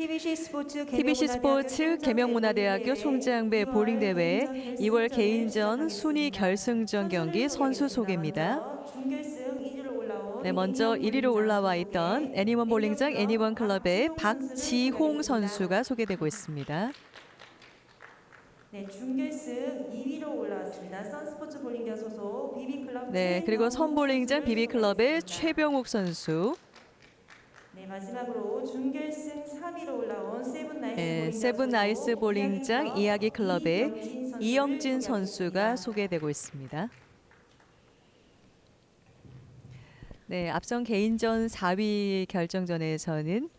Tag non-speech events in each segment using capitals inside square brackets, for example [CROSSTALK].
TBC 스포츠 TBC 스포츠 계명문화대학교 총장배 볼링 대회 2월 개인전 순위 결승전 경기 선수 소개입니다. 네, 먼저 1위로 올라와 있던 애니원 볼링장 애니원 클럽의 박지홍 선수가 소개되고 있습니다. 네, 준결승 2위로 올라왔습니다. 선스포츠 볼링대 소속 비비클럽 네, 그리고 선볼링장 비비클럽의 최병욱 선수, 네, 마지막으로 준결승 3위로 올라온 세븐 나이스 네, 볼링대 세븐나이스 소속 볼링장 이야기 클럽의 이영진 선수가. 소개되고 있습니다. 네, 앞선 개인전 4위 결정전에서는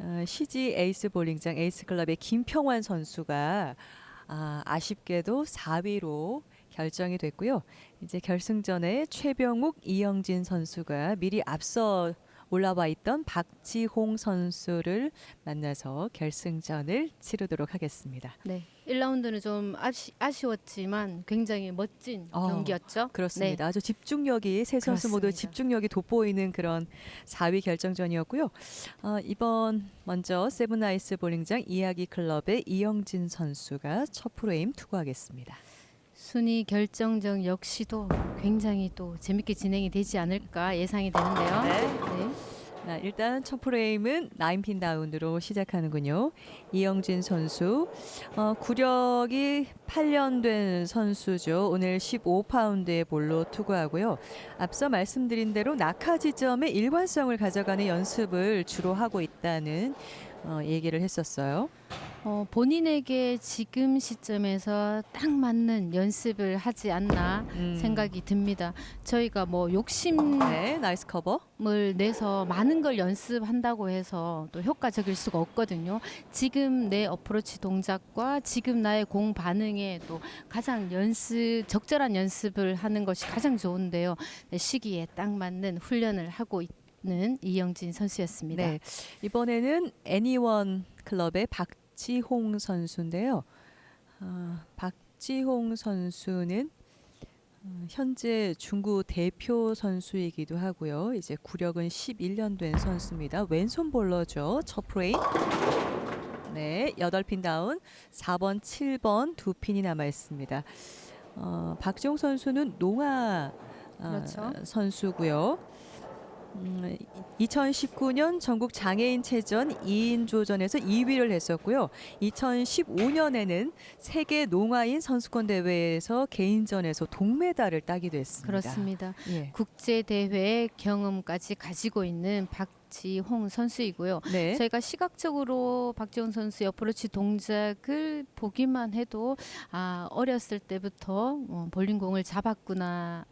어, CG 에이스 볼링장 에이스 클럽의 김평환 선수가 아, 아쉽게도 4위로 결정이 됐고요. 이제 결승전에 최병욱, 이영진 선수가 미리 앞서 올라와 있던 박지홍 선수를 만나서 결승전을 치르도록 하겠습니다. 네, 1라운드는 좀 아쉬, 아쉬웠지만 굉장히 멋진 어, 경기였죠. 그렇습니다. 아주 집중력이 세 선수 모두. 집중력이 돋보이는 그런 4위 결정전이었고요. 어, 이번 먼저 세븐아이스 볼링장 이야기 클럽의 이영진 선수가 첫 프로에임 투구하겠습니다. 순위 결정전 역시도 굉장히 또 재밌게 진행이 되지 않을까 예상이 되는데요. 네. 자, 일단 첫 프로에임은 나인핀 다운으로 시작하는군요. 이영진 선수 어, 구력이 8년 된 선수죠. 오늘 15파운드의 볼로 투구하고요. 앞서 말씀드린 대로 낙하 지점의 일관성을 가져가는 연습을 주로 하고 있다는 어, 얘기를 했었어요. 어, 본인에게 지금 시점에서 딱 맞는 연습을 하지 않나 음. 생각이 듭니다. 저희가 뭐 욕심을 네, 나이스 커버. 내서 많은 걸 연습한다고 해서 또 효과적일 수가 없거든요. 지금 내 어프로치 동작과 지금 나의 공 반응에 또 가장 연습 적절한 연습을 하는 것이 가장 좋은데요. 네, 시기에 딱 맞는 훈련을 하고 있 는 이영진 선수였습니다. 네, 이번에는 애니원 클럽의 박지홍 선수인데요. 어, 박지홍 선수는 어, 현재 중구 대표 선수이기도 하고요. 이제 구력은 11년 된 선수입니다. 왼손 볼러죠. 첫 프레임. 네, 8핀 다운, 4번, 7번 두 핀이 남아 있습니다. 어, 박지홍 선수는 농아 어, 그렇죠. 선수고요. 음, 2019년 전국 장애인 체전 2인조전에서 2위를 했었고요. 2015년에는 세계 농아인 선수권 대회에서 개인전에서 동메달을 따기도 했습니다. 그렇습니다. 예. 국제 대회 경험까지 가지고 있는 박지홍 선수이고요. 네. 저희가 시각적으로 박지훈 선수의 어프로치 동작을 보기만 해도 아 어렸을 때부터 어, 볼링공을 잡았구나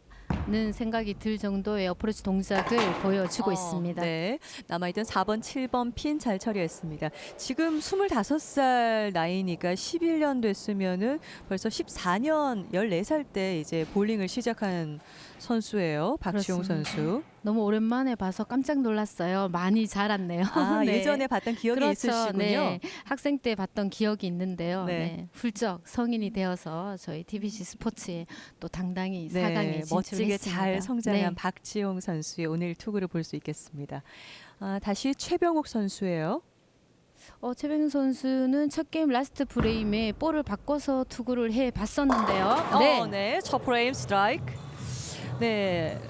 는 생각이 들 정도의 어프로치 동작을 보여주고 어, 있습니다. 네. 남아있던 4번, 7번 핀 잘 처리했습니다. 지금 25살 나이니까 11년 됐으면은 벌써 14년, 14살 때 이제 볼링을 시작한 선수예요. 박지용 그렇습니다. 선수. 너무 오랜만에 봐서 깜짝 놀랐어요. 많이 자랐네요. 아, [LAUGHS] 네. 예전에 봤던 기억이 그렇죠. 있으시군요. 네. 학생 때 봤던 기억이 있는데요. 네. 네. 훌쩍 성인이 되어서 저희 TBC 스포츠에 또 당당히 네, 4강에 멋지게 진출했습니다. 잘 성장한 네. 박지용 선수의 오늘 투구를 볼 수 있겠습니다. 아, 다시 최병욱 선수예요. 어, 최병현 선수는 첫 게임 라스트 프레임에 볼을 바꿔서 투구를 해 봤었는데요. 네. 어, 네. 첫 프레임 스트라이크. 네.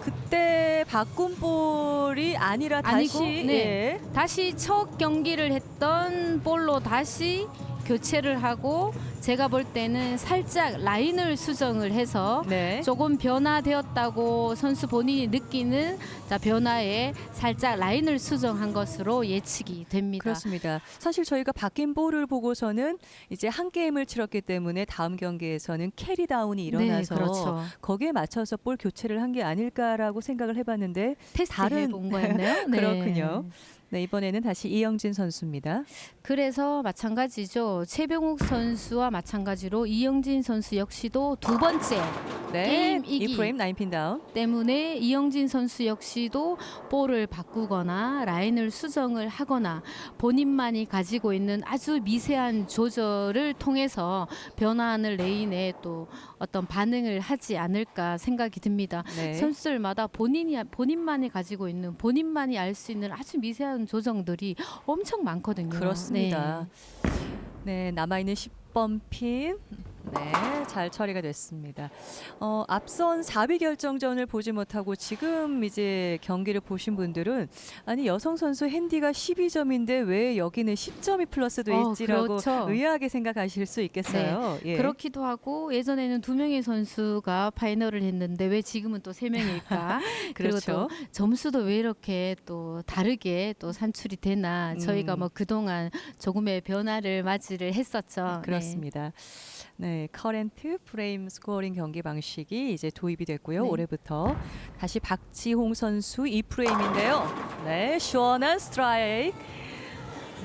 그때 바꾼 볼이 아니라 다시 아니고, 네. 예. 다시 첫 경기를 했던 볼로 다시 교체를 하고 제가 볼 때는 살짝 라인을 수정을 해서 네. 조금 변화되었다고 선수 본인이 느끼는 자 변화에 살짝 라인을 수정한 것으로 예측이 됩니다. 그렇습니다. 사실 저희가 바뀐 볼을 보고서는 이제 한 게임을 치렀기 때문에 다음 경기에서는 캐리 다운이 일어나서 네, 그렇죠. 거기에 맞춰서 볼 교체를 한 게 아닐까라고 생각을 해봤는데 테스트 다른- 해본 거였네요. [LAUGHS] 네. 그렇군요. 네, 이번에는 다시 이영진 선수입니다. 그래서 마찬가지죠. 최병욱 선수와 마찬가지로 이영진 선수 역시도 두 번째 네. 게임 이기. 2프레임 9핀 다운. 때문에 이영진 선수 역시도 볼을 바꾸거나 라인을 수정을 하거나 본인만이 가지고 있는 아주 미세한 조절을 통해서 변화하는 레인에 또 어떤 반응을 하지 않을까 생각이 듭니다. 네. 선수들마다 본인이 본인만이 가지고 있는 본인만이 알 수 있는 아주 미세한 조정들이 엄청 많거든요. 그렇습니다. 네, 남아 있는 10번 핀. 네, 잘 처리가 됐습니다. 어, 앞선 4위 결정전을 보지 못하고 지금 이제 경기를 보신 분들은 아니 여성 선수 핸디가 12점인데 왜 여기는 10점이 플러스돼 어, 있지라고 그렇죠. 의아하게 생각하실 수 있겠어요. 예. 그렇기도 하고 예전에는 두 명의 선수가 파이널을 했는데 왜 지금은 또 세 명일까? [LAUGHS] 그리고 그렇죠. 또 점수도 왜 이렇게 또 다르게 또 산출이 되나 저희가 음. 뭐 그동안 조금의 변화를 맞이를 했었죠. 네. 그렇습니다. 네, 커렌트 프레임 스코어링 경기 방식이 이제 도입이 됐고요. 네. 올해부터 다시 박지홍 선수 이 프레임인데요. 네, 시원한 스트라이크.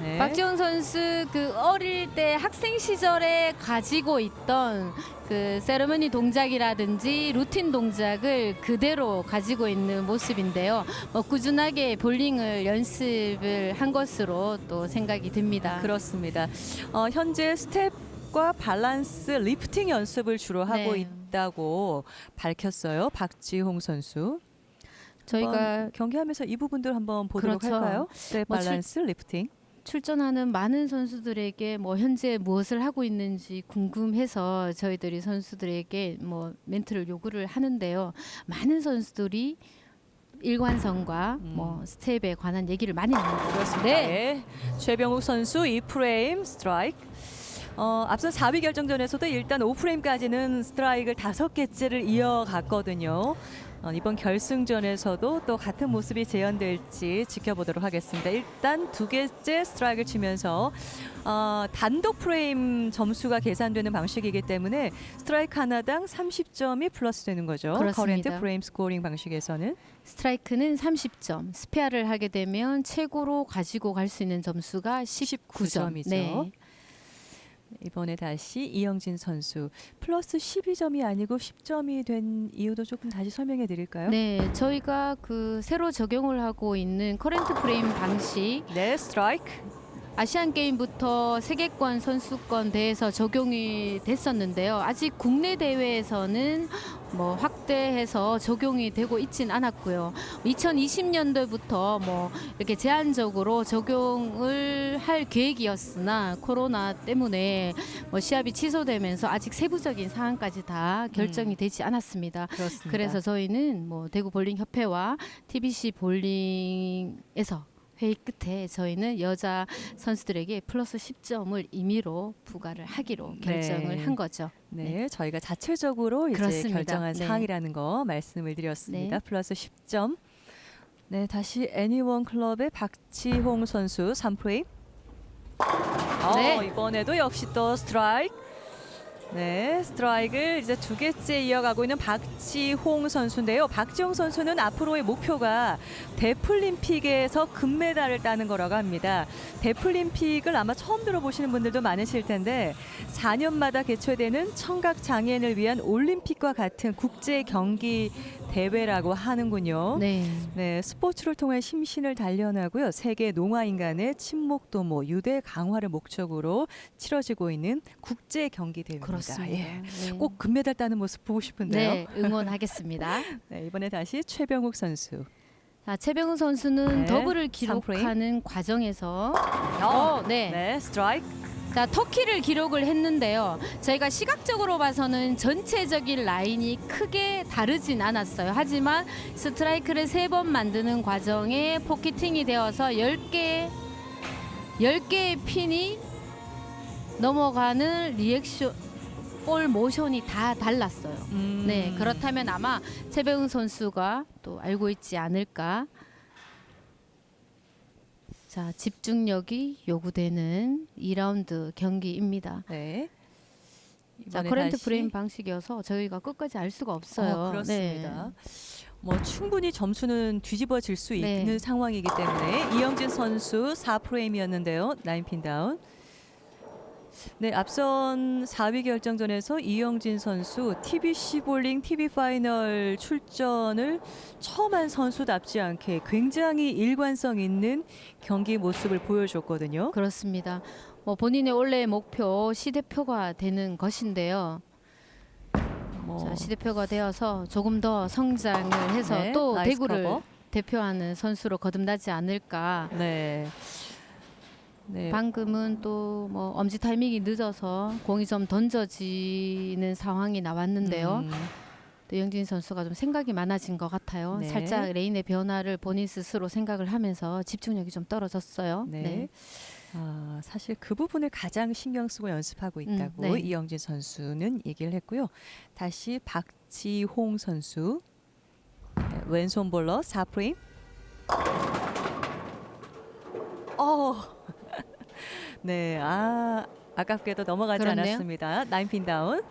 네. 박지원 선수 그 어릴 때 학생 시절에 가지고 있던 그 세레머니 동작이라든지 루틴 동작을 그대로 가지고 있는 모습인데요. 뭐 꾸준하게 볼링을 연습을 한 것으로 또 생각이 듭니다. 그렇습니다. 어, 현재 스텝 과 밸런스 리프팅 연습을 주로 하고 네. 있다고 밝혔어요. 박지홍 선수. 저희가 한번 경기하면서 이 부분들 한번 보도록 그렇죠. 할까요? 스텝 뭐 출- 밸런스 리프팅. 출전하는 많은 선수들에게 뭐 현재 무엇을 하고 있는지 궁금해서 저희들이 선수들에게 뭐 멘트를 요구를 하는데요. 많은 선수들이 일관성과 음. 뭐 스텝에 관한 얘기를 많이 합니다. 그렇습니다. 네. 네. 최병욱 선수 2프레임 스트라이크. 어, 앞선 4위 결정전에서도 일단 5프레임까지는 스트라이크를 다섯 개째를 이어갔거든요. 어, 이번 결승전에서도 또 같은 모습이 재현될지 지켜보도록 하겠습니다. 일단 두 개째 스트라이크를 치면서 어, 단독 프레임 점수가 계산되는 방식이기 때문에 스트라이크 하나당 30점이 플러스 되는 거죠. 그렇습니다. 커렌트 프레임 스코어링 방식에서는 스트라이크는 30점, 스페어를 하게 되면 최고로 가지고 갈 수 있는 점수가 19점. 19점이죠. 네. 이번에 다시 이영진 선수 플러스 12점이 아니고 10점이 된 이유도 조금 다시 설명해 드릴까요? 네, 저희가 그 새로 적용을 하고 있는 커렌트 프레임 방식 네, 스트라이크. 아시안 게임부터 세계권 선수권 대회에서 적용이 됐었는데요. 아직 국내 대회에서는 뭐 확대해서 적용이 되고 있진 않았고요. 2020년도부터 뭐 이렇게 제한적으로 적용을 할 계획이었으나 코로나 때문에 뭐 시합이 취소되면서 아직 세부적인 사항까지 다 결정이 되지 않았습니다. 그렇습니다. 그래서 저희는 뭐 대구 볼링 협회와 TBC 볼링에서 회의 끝에 저희는 여자 선수들에게 플러스 10점을 임의로 부과를 하기로 결정을 네. 한 거죠. 네, 저희가 자체적으로 이제 그렇습니다. 결정한 네. 사항이라는 거 말씀을 드렸습니다. 네. 플러스 10점. 네, 다시 애니원 클럽의 박지홍 선수 3프레임. 어, 네. 이번에도 역시 또 스트라이크. 네, 스트라이크를 이제 두 개째 이어가고 있는 박지홍 선수인데요. 박지홍 선수는 앞으로의 목표가 데플림픽에서 금메달을 따는 거라고 합니다. 데플림픽을 아마 처음 들어보시는 분들도 많으실 텐데 4년마다 개최되는 청각 장애인을 위한 올림픽과 같은 국제 경기 대회라고 하는군요. 네. 네, 스포츠를 통해 심신을 단련하고요. 세계 농아인 간의 친목 도모, 유대 강화를 목적으로 치러지고 있는 국제 경기 대회입니다. 그렇습니다. 예. 네. 꼭 금메달 따는 모습 보고 싶은데요. 네, 응원하겠습니다. [LAUGHS] 네, 이번에 다시 최병욱 선수. 자, 최병우 선수는 네, 더블을 삼 프레임. 기록하는 과정에서 어, 네. 네, 스트라이크. 자, 터키를 기록을 했는데요. 저희가 시각적으로 봐서는 전체적인 라인이 크게 다르진 않았어요. 하지만 스트라이크를 세 번 만드는 과정에 포키팅이 되어서 10개 10개의 핀이 넘어가는 리액션 볼 모션이 다 달랐어요. 음. 네, 그렇다면 아마 최배웅 선수가 또 알고 있지 않을까. 자, 집중력이 요구되는 2라운드 경기입니다. 네. 자, 커렌트 다시- 프레임 방식이어서 저희가 끝까지 알 수가 없어요. 어, 그렇습니다. 네. 뭐 충분히 점수는 뒤집어질 수 네. 있는 상황이기 때문에 이영진 선수 4프레임이었는데요. 9핀 다운. 네, 앞선 4위 결정전에서 이영진 선수 TBC 볼링 TV 파이널 출전을 처음 한 선수답지 않게 굉장히 일관성 있는 경기 모습을 보여줬거든요. 그렇습니다. 뭐 본인의 원래 목표 시대표가 되는 것인데요. 뭐, 자, 시대표가 되어서 조금 더 성장을 해서 네, 또 나이스 대구를 커버. 대표하는 선수로 거듭나지 않을까. 네. 네. 방금은 또 뭐 엄지 타이밍이 늦어서 공이 좀 던져지는 상황이 나왔는데요. 음, 또 영진 선수가 좀 생각이 많아진 것 같아요. 네. 살짝 레인의 변화를 본인 스스로 생각을 하면서 집중력이 좀 떨어졌어요. 네. 아, 사실 그 부분을 가장 신경 쓰고 연습하고 음, 있다고 네. 이영진 선수는 얘기를 했고요. 다시 박지홍 선수 네, 왼손 볼러 4프레임. 어. [LAUGHS] 네, 아 아깝게도 넘어가지 그렇네요. 않았습니다. 나인핀 다운.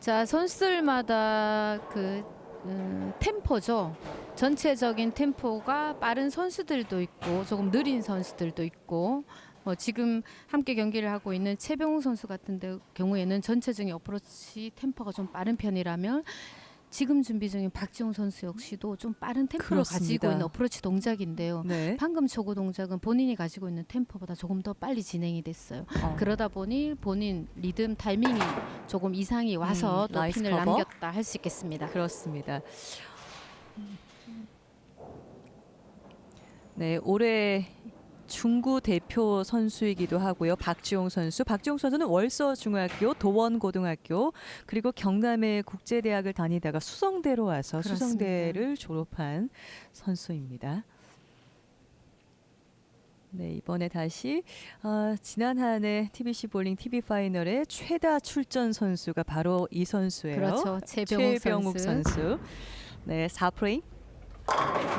자 선수들마다 그 음, 템포죠. 전체적인 템포가 빠른 선수들도 있고 조금 느린 선수들도 있고 뭐 지금 함께 경기를 하고 있는 최병우 선수 같은 데 경우에는 전체적인 어프로치 템포가 좀 빠른 편이라면 지금 준비 중인 박지용 선수 역시도 좀 빠른 템포를 가지고 그렇습니다. 있는 어프로치 동작인데요. 네. 방금 초구 동작은 본인이 가지고 있는 템포보다 조금 더 빨리 진행이 됐어요. 어. 그러다 보니 본인 리듬 타이밍이 조금 이상이 와서 음, 또 나이스 핀을 커버. 남겼다 할 수 있겠습니다. 그렇습니다. 네, 올해 중구 대표 선수이기도 하고요. 박지용 선수. 박지용 선수는 월서 중학교, 도원 고등학교, 그리고 경남의 국제대학을 다니다가 수성대로 와서 그렇습니다. 수성대를 졸업한 선수입니다. 네, 이번에 다시 어, 지난 한 해 TBC 볼링 TV 파이널의 최다 출전 선수가 바로 이 선수예요. 그렇죠. 최병욱, 최병욱 선수. 선수. 네, 4프레임.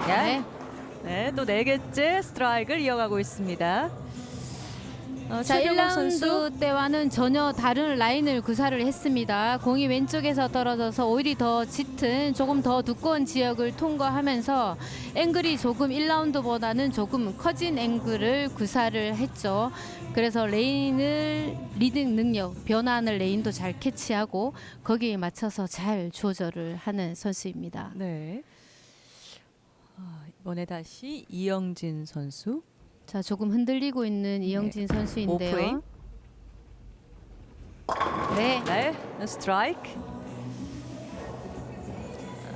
야. 네. 네, 또네 개째 스트라이크를 이어가고 있습니다. 어, 자, 최병욱 선수 1라운드 때와는 전혀 다른 라인을 구사를 했습니다. 공이 왼쪽에서 떨어져서 오히려 더 짙은 조금 더 두꺼운 지역을 통과하면서 앵글이 조금 1라운드보다는 조금 커진 앵글을 구사를 했죠. 그래서 레인을 리딩 능력, 변화하는 레인도 잘 캐치하고 거기에 맞춰서 잘 조절을 하는 선수입니다. 네. 아, 이번에 다시 이영진 선수. 자, 조금 흔들리고 있는 이영진 선수인데요. 오프레임. 네. 네, 스트라이크.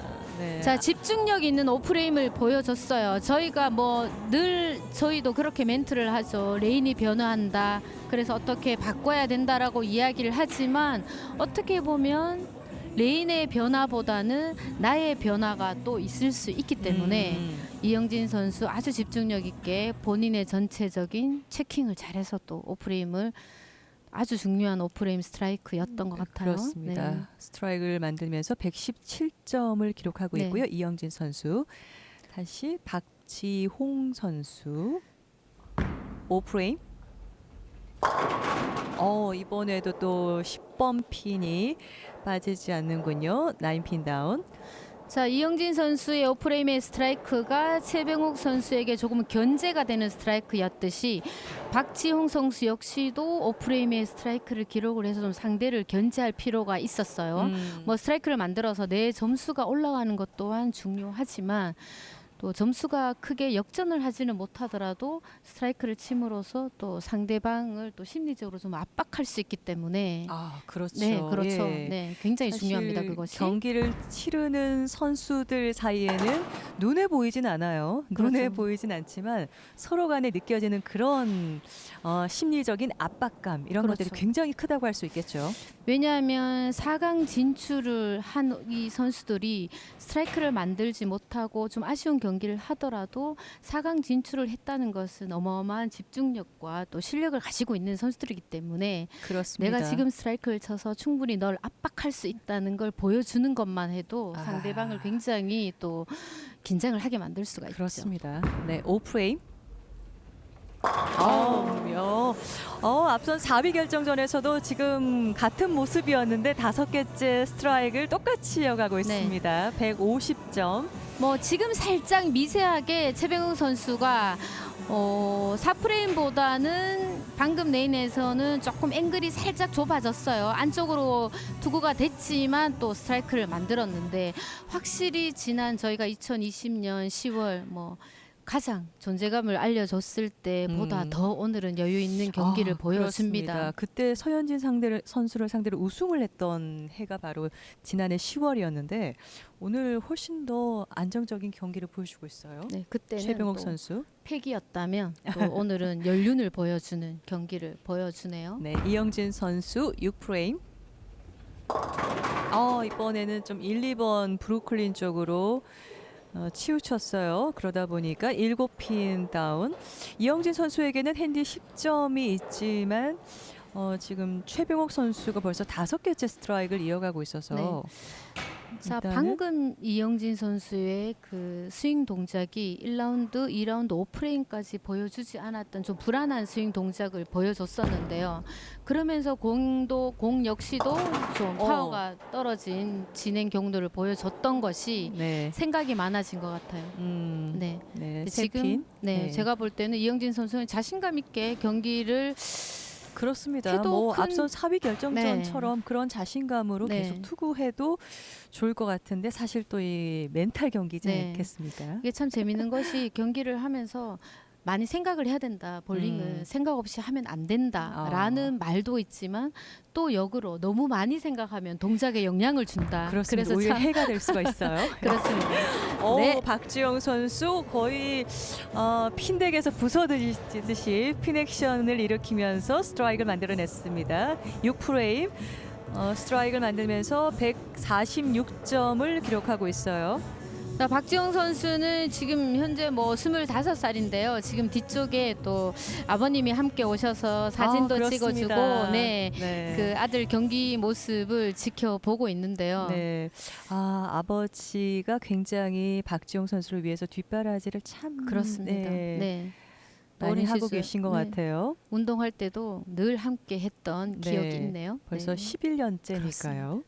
아, 네. 자 집중력 있는 오프레임을 보여줬어요. 저희가 뭐 늘 저희도 그렇게 멘트를 하죠. 레인이 변화한다. 그래서 어떻게 바꿔야 된다라고 이야기를 하지만 어떻게 보면 레인의 변화보다는 나의 변화가 또 있을 수 있기 때문에 음, 이영진 선수 아주 집중력 있게 본인의 전체적인 체킹을 잘해서 또 오프레임을 아주 중요한 오프레임 스트라이크였던 것 같아요. 그렇습니다. 네. 스트라이크를 만들면서 117점을 기록하고 네. 있고요. 이영진 선수. 다시 박지홍 선수. 오프레임. 어, 이번에도 또 10번 핀이 빠지지 않는군요. 나인 핀 다운. 자 이영진 선수의 오프레임의 스트라이크가 최병욱 선수에게 조금 견제가 되는 스트라이크였듯이 박지홍 선수 역시도 오프레임의 스트라이크를 기록을 해서 좀 상대를 견제할 필요가 있었어요. 음, 뭐 스트라이크를 만들어서 내 점수가 올라가는 것 또한 중요하지만 또 점수가 크게 역전을 하지는 못하더라도 스트라이크를 침으로써 또 상대방을 또 심리적으로 좀 압박할 수 있기 때문에 아, 그렇죠. 네 그렇죠 예. 네 굉장히 사실 중요합니다 그것이 경기를 치르는 선수들 사이에는 눈에 보이진 않아요. 눈에 그렇죠. 보이진 않지만 서로 간에 느껴지는 그런 어, 심리적인 압박감 이런 것들이 그렇죠. 굉장히 크다고 할 수 있겠죠. 왜냐하면 4강 진출을 한 이 선수들이 스트라이크를 만들지 못하고 좀 아쉬운 경기를 하더라도 4강 진출을 했다는 것은 어마어마한 집중력과 또 실력을 가지고 있는 선수들이기 때문에 그렇습니다. 내가 지금 스트라이크를 쳐서 충분히 널 압박할 수 있다는 걸 보여주는 것만 해도 아. 상대방을 굉장히 또 긴장을 하게 만들 수가 있죠. 그렇습니다. 네, 오프레임. 어, 어, 앞선 4위 결정전에서도 지금 같은 모습이었는데 다섯 개째 스트라이크를 똑같이 이어가고 있습니다. 150점. 뭐 지금 살짝 미세하게 최병욱 선수가 어, 4프레임보다는 방금 레인에서는 조금 앵글이 살짝 좁아졌어요. 안쪽으로 투구가 됐지만 또 스트라이크를 만들었는데 확실히 지난 저희가 2020년 10월 뭐 가장 존재감을 알려줬을 때보다 음. 더 오늘은 여유 있는 경기를 아, 보여줍니다. 그렇습니다. 그때 서현진 상대를, 선수를 상대로 우승을 했던 해가 바로 지난해 10월이었는데 오늘 훨씬 더 안정적인 경기를 보여주고 있어요. 네, 그때는 최병욱 또 선수. 팩이었다면 또 [LAUGHS] 오늘은 연륜을 보여주는 경기를 보여주네요. 네, 이영진 선수 6프레임. 어, 이번에는 좀 1, 2번 브루클린 쪽으로 어, 치우쳤어요. 그러다 보니까 7핀 다운. 이영진 선수에게는 핸디 10점이 있지만 어, 지금 최병욱 선수가 벌써 다섯 개째 스트라이크를 이어가고 있어서 자, 일단은- 방금 이영진 선수의 그 스윙 동작이 1라운드, 2라운드 5프레임까지 보여주지 않았던 좀 불안한 스윙 동작을 보여줬었는데요. 그러면서 공도 공 역시도 좀 어. 파워가 떨어진 진행 경로를 보여줬던 것이 네. 생각이 많아진 것 같아요. 음, 네. 네. 세 지금 핀. 네, 네. 제가 볼 때는 이영진 선수는 자신감 있게 경기를 그렇습니다. 해도 뭐 큰- 앞선 4위 결정전처럼 그런 자신감으로 네. 계속 투구해도 좋을 것 같은데 사실 또 이 멘탈 경기지 네. 않겠습니까? 이게 참 재밌는 것이 경기를 하면서 많이 생각을 해야 된다. 볼링은 음. 생각 없이 하면 안 된다라는 말도 있지만 또 역으로 너무 많이 생각하면 동작에 영향을 준다. 그렇습니다. 래서 오히려 참 해가 될 수가 있어요. [LAUGHS] 그렇습니다. 어, 네. 박지영 선수 거의 어, 핀덱에서 부서지듯이 핀 액션을 일으키면서 스트라이크를 만들어냈습니다. 6프레임 어, 스트라이크를 만들면서 146점을 기록하고 있어요. 자, 박지영 선수는 지금 현재 뭐 25살인데요. 지금 뒤쪽에 또 아버님이 함께 오셔서 사진도 아, 그렇습니다. 찍어주고 네. 네. 그 아들 경기 모습을 지켜보고 있는데요. 네. 아, 아버지가 굉장히 박지용 선수를 위해서 뒷바라지를 참 그렇습니다. 네, 네. 많이 어린 하고 시절, 계신 것 네. 같아요. 운동할 때도 늘 함께 했던 네. 기억이 있네요. 벌써 네. 11년째니까요.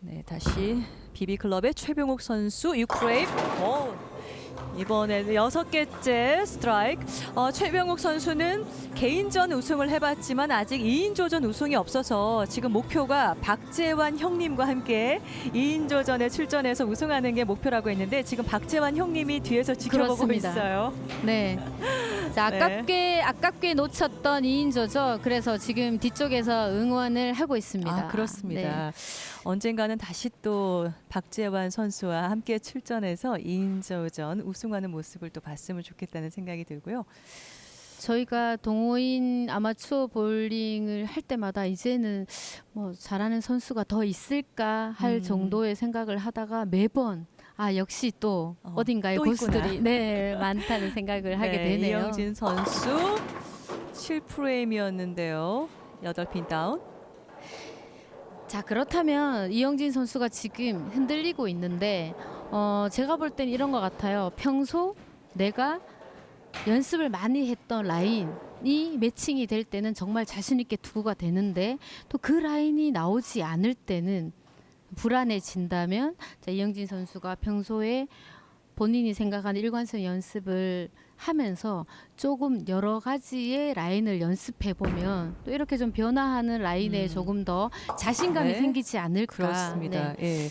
네, 다시 비비 클럽의 최병욱 선수 6프레임. 오, 이번에는 여섯 개째 스트라이크. 어, 최병욱 선수는 개인전 우승을 해봤지만 아직 2인조전 우승이 없어서 지금 목표가 박재환 형님과 함께 2인조전에 출전해서 우승하는 게 목표라고 했는데 지금 박재환 형님이 뒤에서 지켜보고 그렇습니다. 있어요. 네. 자, 네. 아깝게 아깝게 놓쳤던 2인조죠. 그래서 지금 뒤쪽에서 응원을 하고 있습니다. 아, 그렇습니다. 언젠가는 다시 또 박재환 선수와 함께 출전해서 2인조전 우승하는 모습을 또 봤으면 좋겠다는 생각이 들고요. 저희가 동호인 아마추어 볼링을 할 때마다 이제는 뭐 잘하는 선수가 더 있을까 할 음. 정도의 생각을 하다가 매번 아 역시 또 어, 어, 딘가에 또 고수들이 네 많다는 생각을 [LAUGHS] 하게 네, 되네요. 이영진 선수 7프레임이었는데요. 8핀 다운. 자 그렇다면 이영진 선수가 지금 흔들리고 있는데 어 제가 볼 땐 이런 것 같아요. 평소 내가 연습을 많이 했던 라인이 매칭이 될 때는 정말 자신 있게 투구가 되는데 또 그 라인이 나오지 않을 때는 불안해진다면 자, 이영진 선수가 평소에 본인이 생각하는 일관성 연습을 하면서 조금 여러 가지의 라인을 연습해 보면 또 이렇게 좀 변화하는 라인에 음. 조금 더 자신감이 네. 생기지 않을까. 그렇습니다. 네. 예.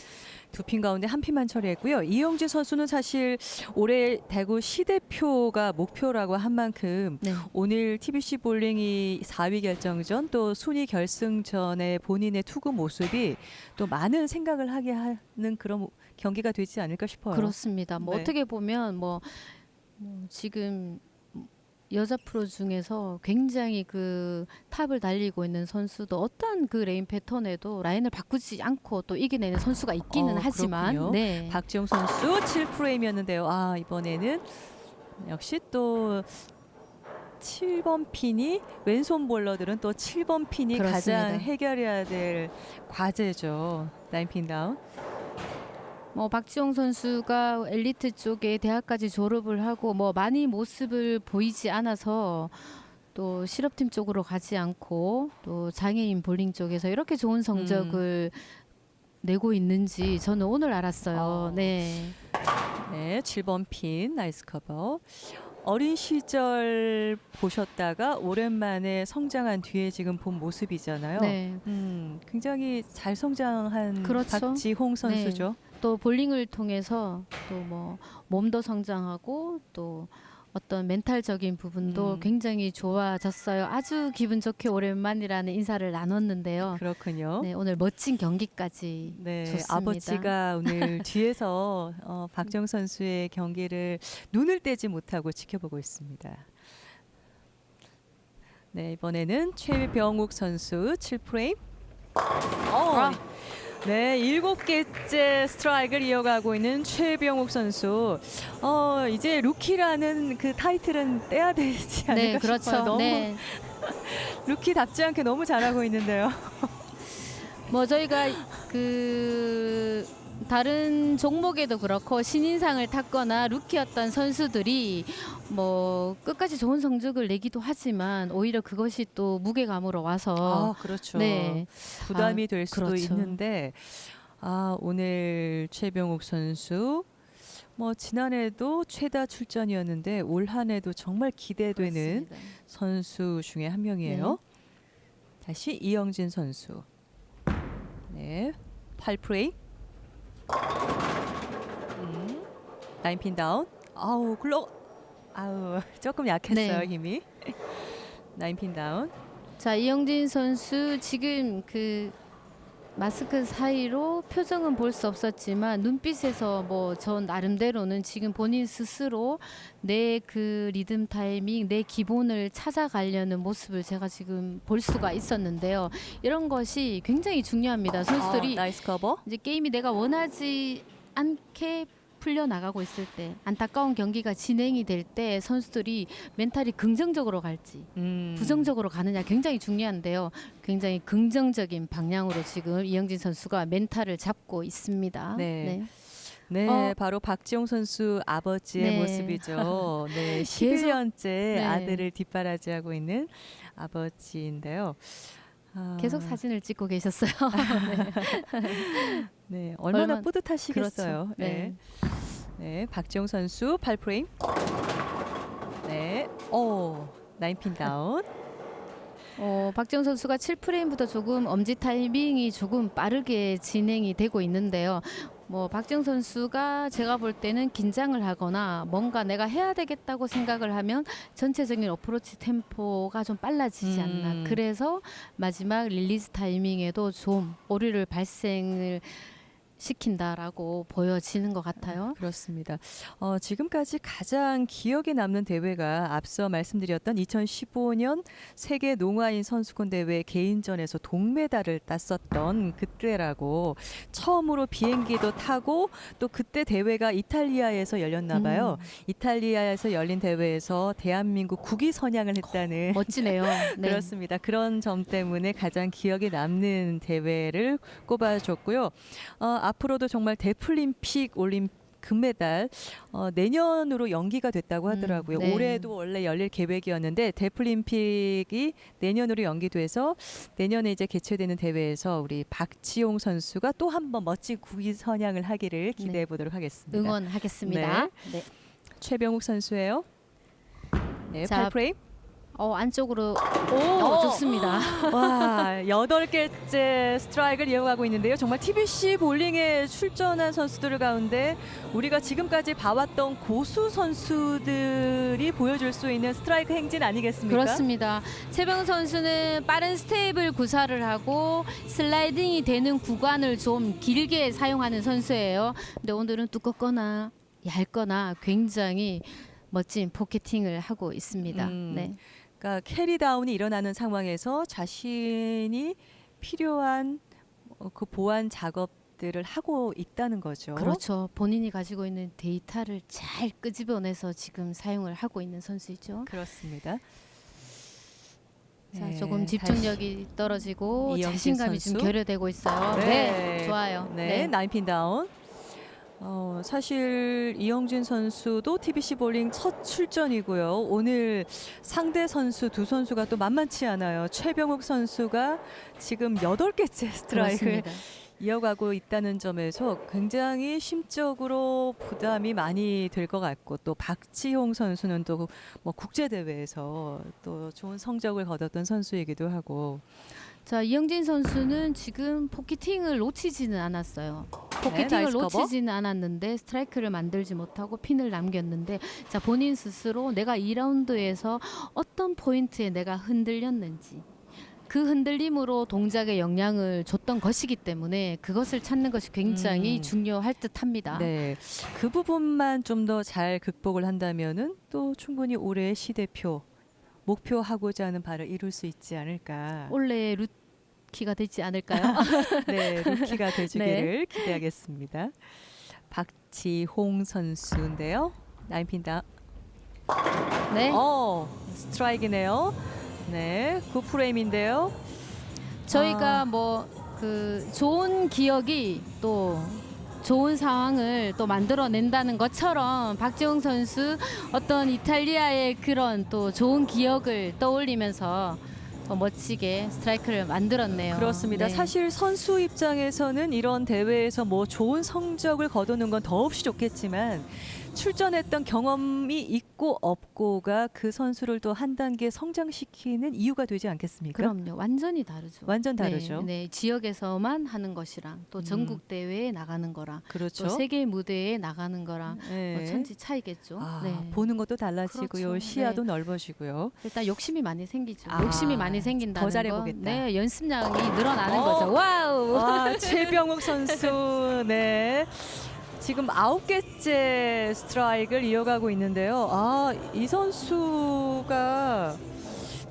두핀 가운데 한 핀만 처리했고요. 이영진 선수는 사실 올해 대구 시대표가 목표라고 한 만큼 네. 오늘 TBC 볼링이 4위 결정전 또 순위 결승전의 본인의 투구 모습이 또 많은 생각을 하게 하는 그런 경기가 되지 않을까 싶어요. 그렇습니다. 뭐 네. 어떻게 보면 뭐, 뭐 지금 여자 프로 중에서 굉장히 그 탑을 달리고 있는 선수도 어떤 그 레인 패턴에도 라인을 바꾸지 않고 또 이겨내는 선수가 있기는 어, 하지만 그렇군요. 네. 박지용 선수 7프레임이었는데요. 아 이번에는 역시 또 7번 핀이 왼손 볼러들은 또 7번 핀이 그렇습니다. 가장 해결해야 될 과제죠. 나인핀 다운. 뭐 박지용 선수가 엘리트 쪽에 대학까지 졸업을 하고 뭐 많이 모습을 보이지 않아서 또 실업팀 쪽으로 가지 않고 또 장애인 볼링 쪽에서 이렇게 좋은 성적을 내고 있는지 저는 오늘 알았어요. 어. 네. 네, 7번 핀 나이스 커버. 어린 시절 보셨다가 오랜만에 성장한 뒤에 지금 본 모습이잖아요. 네. 음, 굉장히 잘 성장한 그렇죠. 박지홍 선수죠. 또 볼링을 통해서 또 뭐 몸도 성장하고 또 어떤 멘탈적인 부분도 음. 굉장히 좋아졌어요. 아주 기분 좋게 오랜만이라는 인사를 나눴는데요. 그렇군요. 네, 오늘 멋진 경기까지 네, 좋습니다. 아버지가 오늘 [LAUGHS] 뒤에서 어, 박정 선수의 경기를 눈을 떼지 못하고 지켜보고 있습니다. 네, 이번에는 최병욱 선수 7프레임. 어, 네, 일곱 개째 스트라이크를 이어가고 있는 최병욱 선수. 어, 이제 루키라는 그 타이틀은 떼야 되지 않을까 네, 그렇죠. 싶어요. 너무 네. [LAUGHS] 루키답지 않게 너무 잘하고 있는데요. 뭐 저희가 그 다른 종목에도 그렇고 신인상을 탔거나 루키였던 선수들이 뭐 끝까지 좋은 성적을 내기도 하지만 오히려 그것이 또 무게감으로 와서 아, 그렇죠. 네. 부담이 아, 될 수도 그렇죠. 있는데 아 오늘 최병욱 선수 뭐 지난해도 최다 출전이었는데 올 한해도 정말 기대되는 그렇습니다. 선수 중에 한 명이에요. 네. 다시 이영진 선수. 네, 8프레임. 음, 나인핀 다운. 아우 글로 아우 [LAUGHS] 조금 약했어요 네. 힘이. [LAUGHS] 나인핀 다운. 자 이영진 선수 지금 그 마스크 사이로 표정은 볼 수 없었지만 눈빛에서 뭐저 나름대로는 지금 본인 스스로 내 그 리듬 타이밍 내 기본을 찾아가려는 모습을 제가 지금 볼 수가 있었는데요. 이런 것이 굉장히 중요합니다. 선수들이 아, 나이스 커버. 이제 게임이 내가 원하지 않게 풀려 나가고 있을 때 안타까운 경기가 진행이 될 때 선수들이 멘탈이 긍정적으로 갈지 음. 부정적으로 가느냐 굉장히 중요한데요. 굉장히 긍정적인 방향으로 지금 이영진 선수가 멘탈을 잡고 있습니다. 네. 네, 어. 바로 박지용 선수 아버지의 네. 모습이죠. [LAUGHS] 네, 계속- 11년째 네. 아들을 뒷바라지하고 있는 아버지인데요. 아, 계속 사진을 찍고 계셨어요. [LAUGHS] [LAUGHS] 네, 얼마나 얼마- 뿌듯하시겠어요. 그렇죠. 네. 네. 네, 박지용 선수 8프레임. 네, 오, 나인핀 다운. 어, 박정 선수가 7프레임부터 조금 엄지 타이밍이 조금 빠르게 진행이 되고 있는데요. 뭐 박정 선수가 제가 볼 때는 긴장을 하거나 뭔가 내가 해야 되겠다고 생각을 하면 전체적인 어프로치 템포가 좀 빨라지지 음. 않나. 그래서 마지막 릴리즈 타이밍에도 좀 오류를 발생을 시킨다라고 보여지는 것 같아요. 그렇습니다. 어, 지금까지 가장 기억에 남는 대회가 앞서 말씀드렸던 2015년 세계 농아인 선수권 대회 개인전에서 동메달을 땄었던 그때라고 처음으로 비행기도 타고 또 그때 대회가 이탈리아에서 열렸나 봐요. 음, 이탈리아에서 열린 대회에서 대한민국 국위 선양을 했다는 멋지네요. [LAUGHS] 네. 그렇습니다. 그런 점 때문에 가장 기억에 남는 대회를 꼽아줬고요. 어, 앞 으로도 정말 데플림픽 올림 금메달 어, 내년으로 연기가 됐다고 하더라고요. 음, 네. 올해도 원래 열릴 계획이었는데 데플림픽이 내년으로 연기돼서 내년에 이제 개최되는 대회에서 우리 박지용 선수가 또 한 번 멋진 국위 선양을 하기를 기대해 보도록 하겠습니다. 응원하겠습니다. 네. 최병욱 선수예요. 네, 자, 8프레임. 어, 안쪽으로 오, 어, 좋습니다. [LAUGHS] 와, 여덟 개째 스트라이크를 이어가고 있는데요. 정말 TBC 볼링에 출전한 선수들 가운데 우리가 지금까지 봐왔던 고수 선수들이 보여줄 수 있는 스트라이크 행진 아니겠습니까? 그렇습니다. 최병 선수는 빠른 스텝을 구사를 하고 슬라이딩이 되는 구간을 좀 길게 사용하는 선수예요. 근데 오늘은 두껍거나 얇거나 굉장히 멋진 포켓팅을 하고 있습니다. 음. 네. 그러니까 캐리 다운이 일어나는 상황에서 자신이 필요한 어, 그 보완 작업들을 하고 있다는 거죠. 그렇죠. 본인이 가지고 있는 데이터를 잘 끄집어내서 지금 사용을 하고 있는 선수이죠. 그렇습니다. 자, 네, 조금 집중력이 떨어지고 이영진 자신감이 선수. 좀 결여되고 있어요. 네. 네, 좋아요. 네, 나인핀 다운. 어, 사실 이영진 선수도 TBC 볼링 첫 출전이고요. 오늘 상대 선수 두 선수가 또 만만치 않아요. 최병욱 선수가 지금 여덟 개째 [LAUGHS] 스트라이크를 그렇습니다. 이어가고 있다는 점에서 굉장히 심적으로 부담이 많이 될 것 같고 또 박지홍 선수는 또 뭐 국제 대회에서 또 좋은 성적을 거뒀던 선수이기도 하고 자 이영진 선수는 지금 포키팅을 놓치지는 않았어요. 포키팅을 네, 나이스 커버. 놓치지는 않았는데 스트라이크를 만들지 못하고 핀을 남겼는데 자 본인 스스로 내가 2라운드에서 어떤 포인트에 내가 흔들렸는지 그 흔들림으로 동작에 영향을 줬던 것이기 때문에 그것을 찾는 것이 굉장히 음. 중요할 듯합니다. 네. 그 부분만 좀 더 잘 극복을 한다면은 또 충분히 올해의 시 대표 목표하고자 하는 바를 이룰 수 있지 않을까. 올해 루키가 되지 않을까요? [LAUGHS] 네, [LAUGHS] 루키가 되주기를 기대하겠습니다. 박지홍 선수인데요. 나인핀다. 네. 어, 스트라이크네요. 네, 9프레임인데요. 저희가 아. 뭐그 좋은 기억이 또 좋은 상황을 또 만들어낸다는 것처럼 박지홍 선수 어떤 이탈리아의 그런 또 좋은 기억을 떠올리면서 더 멋지게 스트라이크를 만들었네요. 그렇습니다. 네. 사실 선수 입장에서는 이런 대회에서 뭐 좋은 성적을 거두는 건 더없이 좋겠지만 출전했던 경험이 있고 없고가 그 선수를 또 한 단계 성장시키는 이유가 되지 않겠습니까? 그럼요. 완전히 다르죠. 완전 다르죠. 네, 네. 지역에서만 하는 것이랑 또 음. 전국 대회에 나가는 거랑 그렇죠. 또 세계 무대에 나가는 거랑 네. 뭐 천지 차이겠죠. 아, 네. 보는 것도 달라지고요. 그렇죠. 시야도 넓어지고요. 일단 욕심이 많이 생기죠. 아, 욕심이 많이 생긴다는 더 잘해보겠다. 건 네, 연습량이 늘어나는 어. 거죠. 와우. 와, 최병욱 선수, 네. 지금 아홉 개째 스트라이크를 이어가고 있는데요. 아, 이 선수가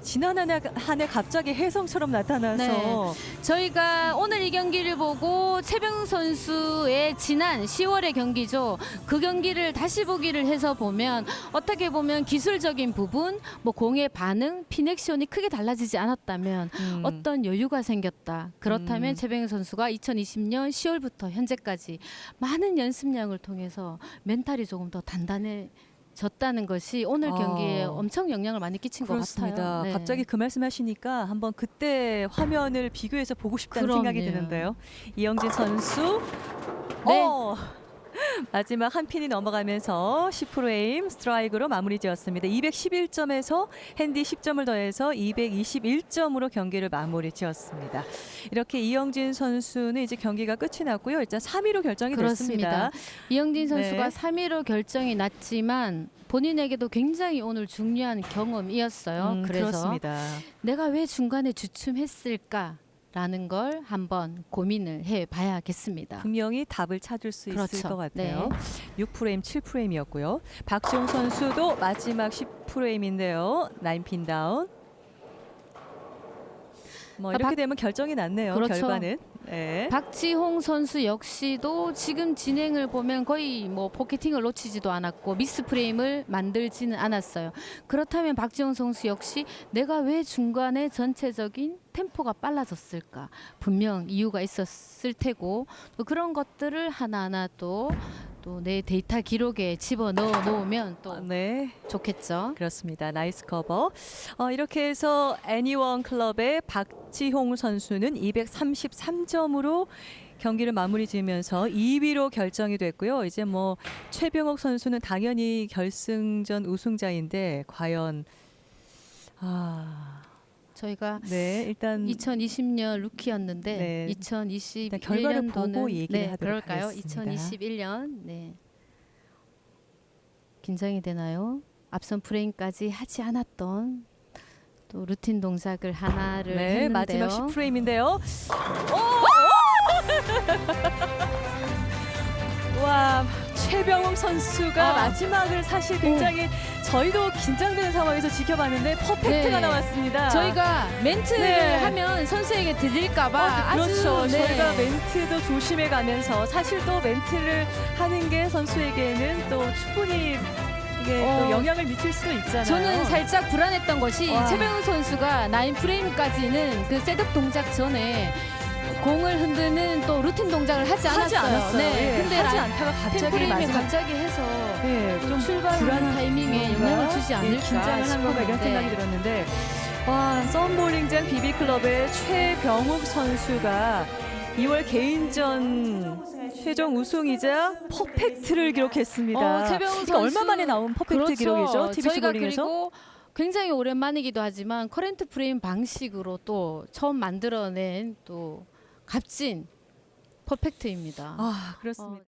지난 한 해, 한 해 갑자기 혜성처럼 나타나서 네. 저희가 오늘 이 경기를 보고 최병욱 선수의 지난 10월의 경기죠. 그 경기를 다시 보기를 해서 보면 어떻게 보면 기술적인 부분, 뭐 공의 반응, 피넥션이 크게 달라지지 않았다면 음, 어떤 여유가 생겼다. 그렇다면 음. 최병현 선수가 2020년 10월부터 현재까지 많은 연습량을 통해서 멘탈이 조금 더 단단해 졌다는 것이 오늘 아. 경기에 엄청 영향을 많이 끼친 것 그렇습니다. 같아요. 네. 갑자기 그 말씀하시니까 한번 그때 화면을 비교해서 보고 싶다는 그럼요. 생각이 드는데요. 이영진 선수, 네. 어, 마지막 한 핀이 넘어가면서 10프레임 스트라이크로 마무리 지었습니다. 211점에서 핸디 10점을 더해서 221점으로 경기를 마무리 지었습니다. 이렇게 이영진 선수는 이제 경기가 끝이 났고요. 일단 3위로 결정이 그렇습니다. 됐습니다. 이영진 선수가 네. 3위로 결정이 났지만 본인에게도 굉장히 오늘 중요한 경험이었어요. 음, 그래서 그렇습니다. 내가 왜 중간에 주춤했을까? 라는 걸 한번 고민을 해 봐야겠습니다. 분명히 답을 찾을 수 있을 그렇죠. 것 같아요. 네. 6프레임, 7프레임이었고요. 박지용 선수도 마지막 10프레임인데요. 9핀 다운. 뭐 아, 이렇게 박- 되면 결정이 났네요. 그렇죠. 결과는. 네. 박지홍 선수 역시도 지금 진행을 보면 거의 뭐 포켓팅을 놓치지도 않았고 미스 프레임을 만들지는 않았어요. 그렇다면 박지홍 선수 역시 내가 왜 중간에 전체적인 템포가 빨라졌을까? 분명 이유가 있었을 테고 또 그런 것들을 하나하나 또 또 내 데이터 기록에 집어 넣어 놓으면 또 아, 네. 좋겠죠. 그렇습니다. 나이스 커버. 어, 이렇게 해서 애니원 클럽의 박 지홍 선수는 233점으로 경기를 마무리 지으면서 2위로 결정이 됐고요. 이제 뭐 최병옥 선수는 당연히 결승전 우승자인데 과연 아, 저희가 네, 일단 2020년 루키였는데 네. 2021년도는 일단 결과를 보고 얘기를 네, 하도록 그럴까요? 하겠습니다. 2021년 네 긴장이 되나요? 앞선 프레임까지 하지 않았던 또 루틴 동작을 하나를 네, 했는데요. 마지막 10프레임인데요. 와, 최병욱 선수가 어. 마지막을 사실 굉장히 저희도 긴장되는 상황에서 지켜봤는데 퍼펙트가 네. 나왔습니다. 저희가 멘트를 네. 하면 선수에게 드릴까봐 어, 그렇죠. 아주 네. 저희가 멘트도 조심해 가면서 사실 또 멘트를 하는 게 선수에게는 또 충분히 이게 어. 또 영향을 미칠 수도 있잖아요. 저는 살짝 불안했던 것이 와. 최병훈 선수가 나인 프레임까지는 그 셋업 동작 전에 공을 흔드는 또 루틴 동작을 하지 않았어요. 하지 않았어요. 네. 예, 근데 하지 라- 않다가 갑자기 템프레임에 마지막 갑자기 해서 예, 좀 출발하는 타이밍에 뭔가, 영향을 주지 예, 않을까 긴장을 한 건가 이런 싶었는데. 생각이 들었는데 와 썬볼링장 비비클럽의 최병욱 선수가 2월 개인전 최종 우승이자 퍼펙트를 기록했습니다. 어, 최병우 그러니까 얼마 선수- 만에 나온 퍼펙트 그렇죠. 기록이죠? TBC 저희가 볼링에서. 그리고 굉장히 오랜만이기도 하지만 커렌트 프레임 방식으로 또 처음 만들어낸 또 값진 퍼펙트입니다. 아, 그렇습니다. 어,